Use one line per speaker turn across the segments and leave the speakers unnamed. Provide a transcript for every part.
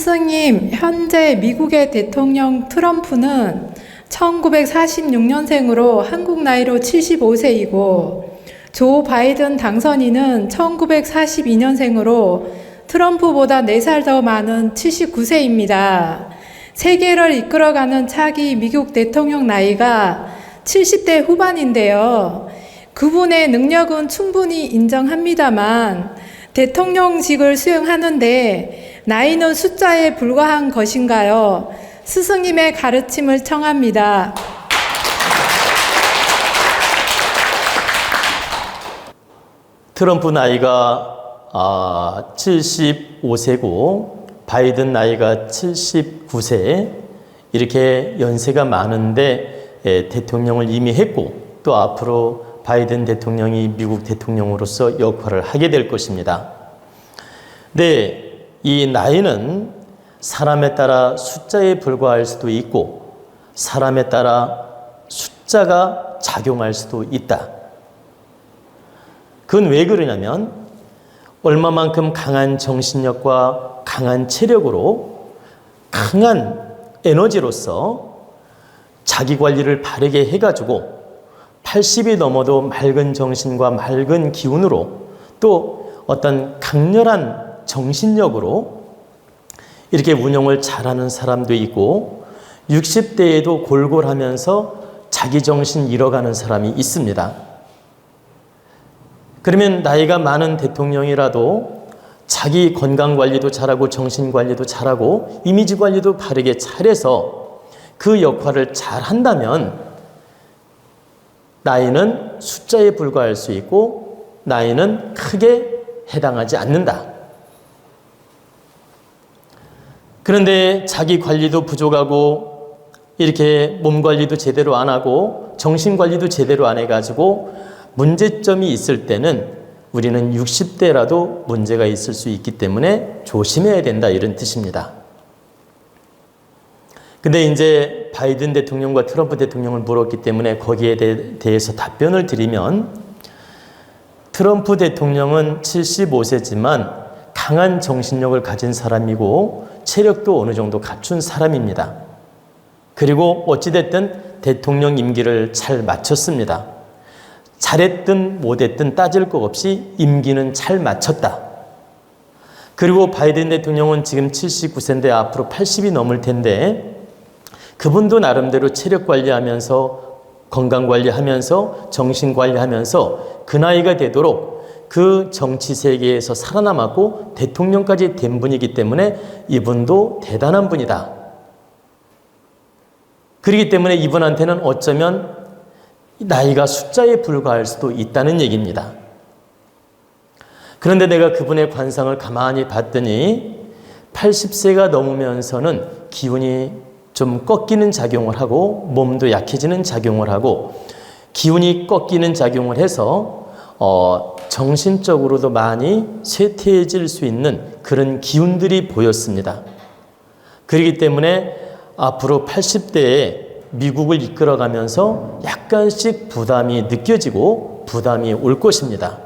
스승님, 현재 미국의 대통령 트럼프는 1946년생으로 한국 나이로 75세이고, 조 바이든 당선인은 1942년생으로 트럼프보다 4살 더 많은 79세입니다. 세계를 이끌어가는 차기 미국 대통령 나이가 70대 후반인데요. 그분의 능력은 충분히 인정합니다만 대통령직을 수행하는데 나이는 숫자에 불과한 것인가요? 스승님의 가르침을 청합니다.
트럼프 나이가 아, 75세고 바이든 나이가 79세 이렇게 연세가 많은데 예, 대통령을 이미 했고 또 앞으로 바이든 대통령이 미국 대통령으로서 역할을 하게 될 것입니다. 네, 이 나이는 사람에 따라 숫자에 불과할 수도 있고 사람에 따라 숫자가 작용할 수도 있다. 그건 왜 그러냐면 얼마만큼 강한 정신력과 강한 체력으로 강한 에너지로서 자기 관리를 바르게 해가지고 80이 넘어도 맑은 정신과 맑은 기운으로 또 어떤 강렬한 정신력으로 이렇게 운영을 잘하는 사람도 있고 60대에도 골골하면서 자기 정신 잃어가는 사람이 있습니다. 그러면 나이가 많은 대통령이라도 자기 건강 관리도 잘하고 정신 관리도 잘하고 이미지 관리도 바르게 잘해서 그 역할을 잘 한다면 나이는 숫자에 불과할 수 있고 나이는 크게 해당하지 않는다. 그런데 자기 관리도 부족하고 이렇게 몸 관리도 제대로 안 하고 정신 관리도 제대로 안 해가지고 문제점이 있을 때는 우리는 60대라도 문제가 있을 수 있기 때문에 조심해야 된다 이런 뜻입니다. 근데 이제 바이든 대통령과 트럼프 대통령을 물었기 때문에 거기에 대 해서 답변을 드리면 트럼프 대통령은 75세지만 강한 정신력을 가진 사람이고 체력도 어느 정도 갖춘 사람입니다. 그리고 어찌됐든 대통령 임기를 잘 마쳤습니다. 잘했든 못했든 따질 것 없이 임기는 잘 마쳤다. 그리고 바이든 대통령은 지금 79세인데 앞으로 80이 넘을 텐데 그분도 나름대로 체력 관리하면서 건강 관리하면서 정신 관리하면서 그 나이가 되도록 그 정치 세계에서 살아남았고 대통령까지 된 분이기 때문에 이분도 대단한 분이다. 그렇기 때문에 이분한테는 어쩌면 나이가 숫자에 불과할 수도 있다는 얘기입니다. 그런데 내가 그분의 관상을 가만히 봤더니 80세가 넘으면서는 기운이 좀 꺾이는 작용을 하고 몸도 약해지는 작용을 하고 기운이 꺾이는 작용을 해서 어, 정신적으로도 많이 쇠퇴해질 수 있는 그런 기운들이 보였습니다. 그렇기 때문에 앞으로 80대에 미국을 이끌어가면서 약간씩 부담이 느껴지고 부담이 올 것입니다.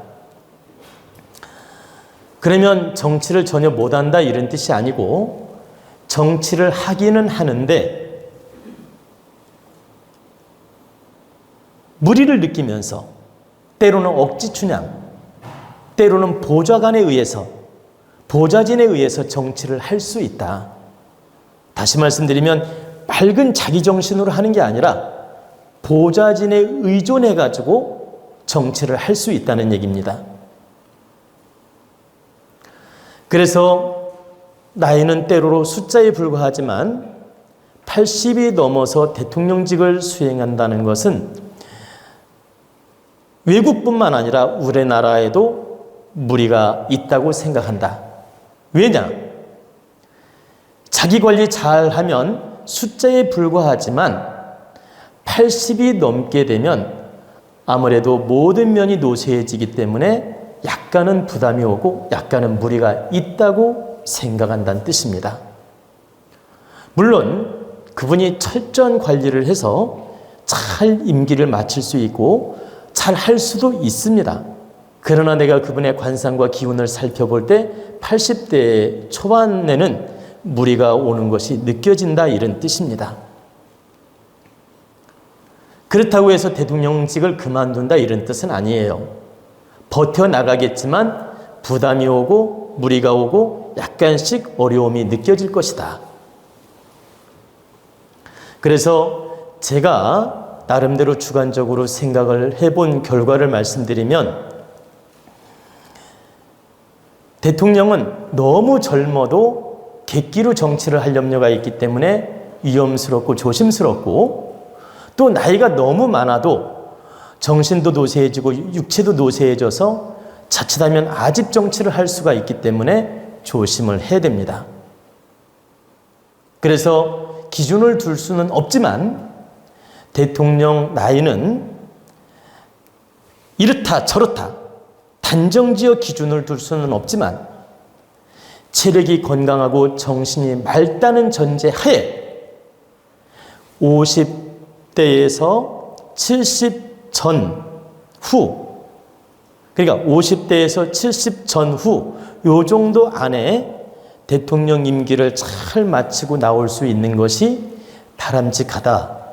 그러면 정치를 전혀 못한다 이런 뜻이 아니고 정치를 하기는 하는데 무리를 느끼면서 때로는 억지 춘향, 때로는 보좌관에 의해서 보좌진에 의해서 정치를 할 수 있다. 다시 말씀드리면 밝은 자기 정신으로 하는 게 아니라 보좌진에 의존해 가지고 정치를 할 수 있다는 얘기입니다. 그래서 나이는 때로로 숫자에 불과하지만 80이 넘어서 대통령직을 수행한다는 것은 외국뿐만 아니라 우리나라에도 무리가 있다고 생각한다. 왜냐? 자기 관리 잘 하면 숫자에 불과하지만 80이 넘게 되면 아무래도 모든 면이 노쇠해지기 때문에 약간은 부담이 오고 약간은 무리가 있다고 생각한다는 뜻입니다. 물론 그분이 철저한 관리를 해서 잘 임기를 마칠 수 있고 잘 할 수도 있습니다. 그러나 내가 그분의 관상과 기운을 살펴볼 때 80대 초반에는 무리가 오는 것이 느껴진다 이런 뜻입니다. 그렇다고 해서 대통령직을 그만둔다 이런 뜻은 아니에요. 버텨 나가겠지만 부담이 오고 무리가 오고 약간씩 어려움이 느껴질 것이다. 그래서 제가 나름대로 주관적으로 생각을 해본 결과를 말씀드리면 대통령은 너무 젊어도 객기로 정치를 할 염려가 있기 때문에 위험스럽고 조심스럽고 또 나이가 너무 많아도 정신도 노쇠해지고 육체도 노쇠해져서 자칫하면 아집 정치를 할 수가 있기 때문에 조심을 해야 됩니다. 그래서 기준을 둘 수는 없지만 대통령 나이는 이렇다 저렇다 단정지어 기준을 둘 수는 없지만 체력이 건강하고 정신이 맑다는 전제 하에 50대에서 70 전후 그러니까 50대에서 70 전후 요 정도 안에 대통령 임기를 잘 마치고 나올 수 있는 것이 바람직하다.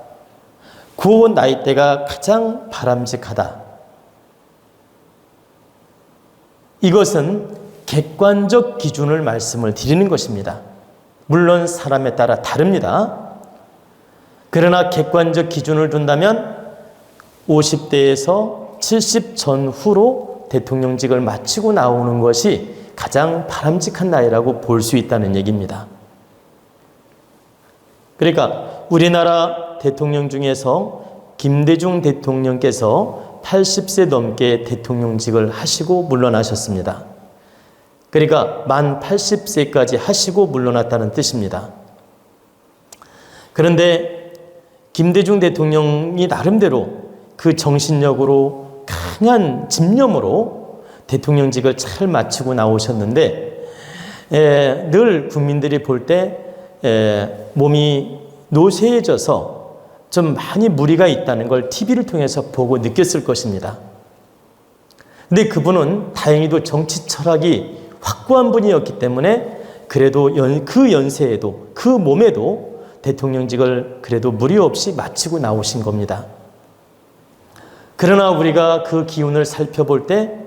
그 나이대가 가장 바람직하다. 이것은 객관적 기준을 말씀을 드리는 것입니다. 물론 사람에 따라 다릅니다. 그러나 객관적 기준을 둔다면 50대에서 70 전후로 대통령직을 마치고 나오는 것이 가장 바람직한 나이라고 볼 수 있다는 얘기입니다. 그러니까 우리나라 대통령 중에서 김대중 대통령께서 80세 넘게 대통령직을 하시고 물러나셨습니다. 그러니까 만 80세까지 하시고 물러났다는 뜻입니다. 그런데 김대중 대통령이 나름대로 그 정신력으로 강한 집념으로 대통령직을 잘 마치고 나오셨는데 에, 늘 국민들이 볼 때 몸이 노쇠해져서 좀 많이 무리가 있다는 걸 TV를 통해서 보고 느꼈을 것입니다. 근데 그분은 다행히도 정치 철학이 확고한 분이었기 때문에 그래도 연, 그 연세에도 그 몸에도 대통령직을 그래도 무리 없이 마치고 나오신 겁니다. 그러나 우리가 그 기운을 살펴볼 때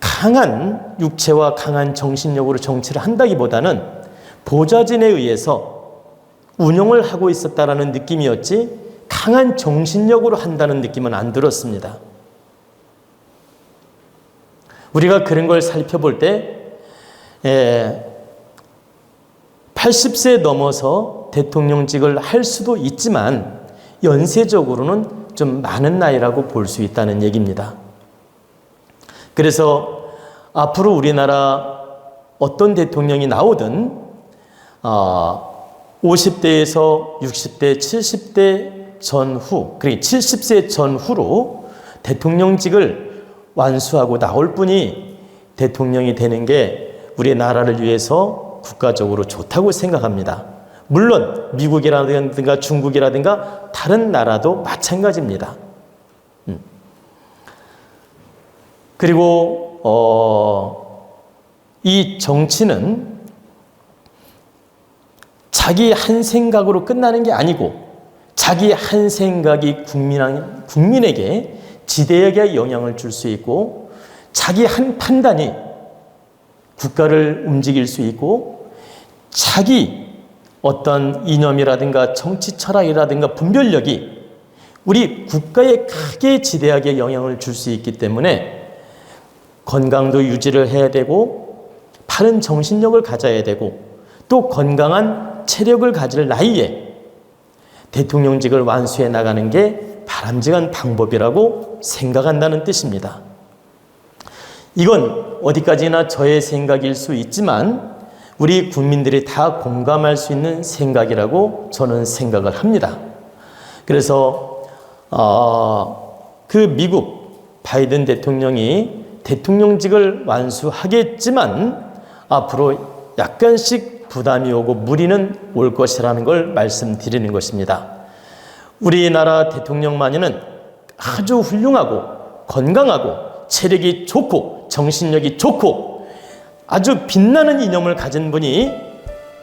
강한 육체와 강한 정신력으로 정치를 한다기보다는 보좌진에 의해서 운영을 하고 있었다라는 느낌이었지 강한 정신력으로 한다는 느낌은 안 들었습니다. 우리가 그런 걸 살펴볼 때 80세 넘어서 대통령직을 할 수도 있지만 연세적으로는 좀 많은 나이라고 볼 수 있다는 얘기입니다. 그래서 앞으로 우리나라 어떤 대통령이 나오든 어, 50대에서 60대, 70대 전후, 그리고 70세 전후로 대통령직을 완수하고 나올 분이 대통령이 되는 게 우리나라를 위해서 국가적으로 좋다고 생각합니다. 물론 미국이라든가 중국이라든가 다른 나라도 마찬가지입니다. 음. 그리고 어, 이 정치는 자기 한 생각으로 끝나는 게 아니고 자기 한 생각이 국민, 국민에게 지대하게 영향을 줄 수 있고 자기 한 판단이 국가를 움직일 수 있고 자기 어떤 이념이라든가 정치 철학이라든가 분별력이 우리 국가에 크게 지대하게 영향을 줄 수 있기 때문에 건강도 유지를 해야 되고 바른 정신력을 가져야 되고 또 건강한 체력을 가질 나이에 대통령직을 완수해 나가는 게 바람직한 방법이라고 생각한다는 뜻입니다. 이건 어디까지나 저의 생각일 수 있지만 우리 국민들이 다 공감할 수 있는 생각이라고 저는 생각을 합니다. 그래서 어, 그 미국 바이든 대통령이 대통령직을 완수하겠지만 앞으로 약간씩 부담이 오고 무리는 올 것이라는 걸 말씀드리는 것입니다. 우리나라 대통령만이는 아주 훌륭하고 건강하고 체력이 좋고 정신력이 좋고 아주 빛나는 이념을 가진 분이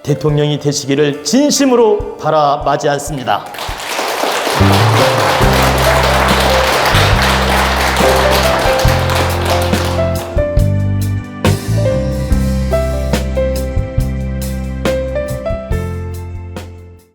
대통령이 되시기를 진심으로 바라마지 않습니다.